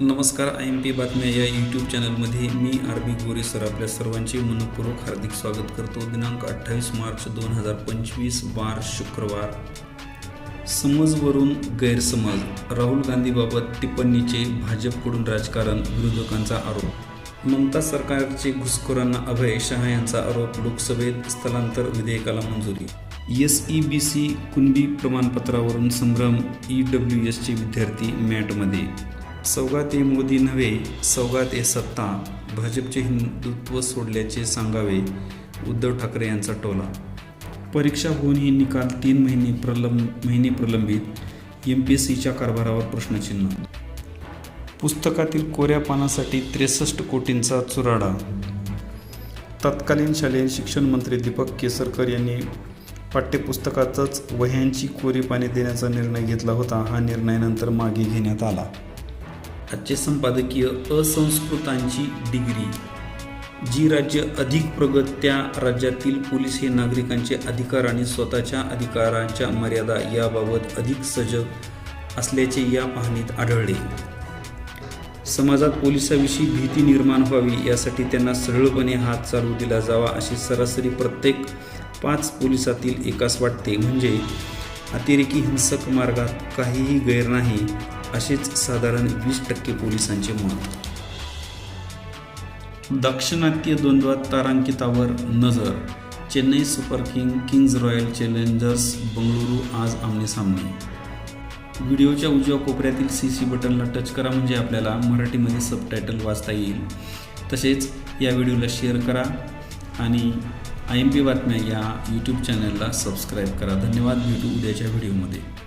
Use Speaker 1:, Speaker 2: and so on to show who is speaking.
Speaker 1: नमस्कार I am P बातम्या या यूट्यूब चॅनलमध्ये मी आर बी गोरे सर आपल्या सर्वांचे मनपूर्वक हार्दिक स्वागत करतो. दिनांक अठ्ठावीस मार्च दोन हजार पंचवीस वार शुक्रवार. समजवरून गैरसमज. राहुल गांधीबाबत टिप्पणीचे भाजपकडून राजकारण विरोधकांचा आरोप. ममता सरकारचे घुसखोरांना अभय शहा यांचा आरोप लोकसभेत स्थलांतर विधेयकाला मंजुरी. S E B C Kunbi प्रमाणपत्रावरून संभ्रम ई डब्ल्यू एसचे विद्यार्थी मॅटमध्ये. सौगात ए मोदी नव्हे सौगात ए सत्ता भाजपचे हिंदुत्व सोडल्याचे सांगावे उद्धव ठाकरे यांचा टोला. परीक्षा होऊनही निकाल तीन महिने प्रलंब महिने प्रलंबित एम पी एस सीच्या कारभारावर प्रश्नचिन्ह. पुस्तकातील कोऱ्या पानासाठी त्रेसष्ट कोटींचा चुराडा. तत्कालीन शालेय शिक्षण मंत्री दीपक केसरकर यांनी पाठ्यपुस्तकातच वह्यांची कोरी पाने देण्याचा निर्णय घेतला होता. हा निर्णय नंतर मागे घेण्यात आला. आजचे संपादकीय असंस्कृतांची डिग्री. जी राज्य अधिक प्रगत त्या राज्यातील पोलीस हे नागरिकांचे अधिकार आणि स्वतःच्या अधिकारांच्या मर्यादा याबाबत अधिक सजग असल्याचे या पाहणीत आढळले. समाजात पोलिसाविषयी भीती निर्माण व्हावी यासाठी त्यांना सरळपणे हात चालू दिला जावा अशी सरासरी प्रत्येक पाच पोलिसातील एकास वाटते. म्हणजे अतिरेकी हिंसक मार्गात काहीही गैर नाही. असेच साधारण वीस टक्के पोलिसांचे मत. दाक्षिणात्य द्वंद्वात तारांकितावर नजर. Chennai super king kings royal challengers Bengaluru आज आमने सामने. व्हिडिओच्या उजव्या कोपऱ्यातील सी सी बटनला टच करा म्हणजे आपल्याला मराठीमध्ये सबटायटल वाचता येईल. तसेच या व्हिडिओला शेअर करा आणि आय एम पी बातम्या या यूट्यूब चॅनलला सबस्क्राईब करा. धन्यवाद. भेटू उद्याच्या व्हिडिओमध्ये.